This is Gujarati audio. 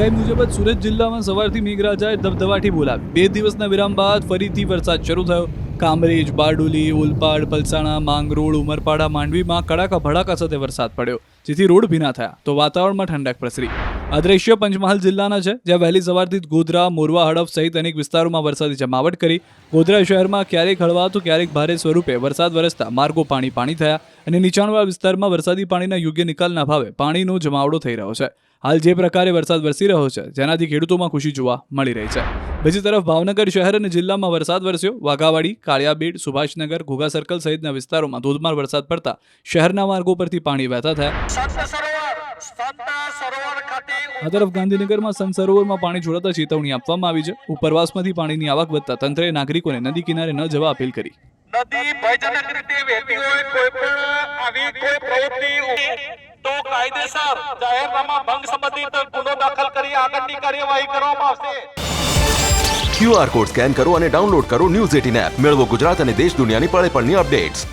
આગાહી મુજબ જ સુરત જિલ્લામાં સવારથી મેઘરાજાએ ધબધબાટી બોલાવી. બે દિવસના વિરામ બાદ ફરીથી વરસાદ શરૂ થયો. કામરેજ બારડોલી ઓલપાડ પલસાણા, માંગરોળ, ઉમરપાડા, માંડવીમાં કડાકા ભડાકા સાથે વરસાદ પડ્યો, જેથી રોડ ભીના થયા, તો વાતાવરણમાં ઠંડક પ્રસરી. આ દ્રશ્ય પંચમહાલ જિલ્લાના છે, જ્યાં વહેલી સવારથી ગોધરા, મોરવા, હડફ સહિત અનેક વિસ્તારોમાં વરસાદી જમાવટ કરી. ગોધરા શહેરમાં ક્યારેક હળવા તો ક્યારેક ભારે સ્વરૂપે વરસાદ વરસતા માર્ગો પાણી પાણી થયા અને નીચાણવાળા વિસ્તારમાં વરસાદી પાણીના યોગ્ય નિકાલના ભાવે પાણીનો જમાવડો થઈ રહ્યો છે. હાલ જે પ્રકારે વરસાદ વરસી રહ્યો છે જેનાથી ખેડૂતોમાં ખુશી જોવા મળી રહી છે. બીજી તરફ ભાવનગર શહેર અને જિલ્લામાં વરસાદ વરસ્યો. વાઘાવાડી કાળિયાબીડ સુભાષનગર ઘોઘા સર્કલ સહિતના વિસ્તારોમાં ધોધમાર વરસાદ પડતા શહેરના માર્ગો પરથી પાણી વહેતા થયા. આ તરફ ગાંધીનગરમાં સંત સરોવરમાં પાણી છોડાતા ચેતવણી આપવામાં આવી છે. ઉપરવાસમાંથી પાણીની આવક વધતા તંત્રએ નાગરિકોને નદી કિનારે ન જવા અપીલ કરી. નદી ભયજનક રીતે વહેતી હોય કોઈ પણ આવી કોઈ પ્રવૃત્તિ તો કાયદેસર જાહેરનામા ભંગ સંબંધિત ગુનો દાખલ કરી આગળની કાર્યવાહી કરવામાં આવશે. ક્યુઆર કોડ સ્કેન કરો અને ડાઉનલોડ કરો ન્યૂઝ એટીન એપ મેળવો ગુજરાત અને દેશ દુનિયાની પળે પળની અપડેટ્સ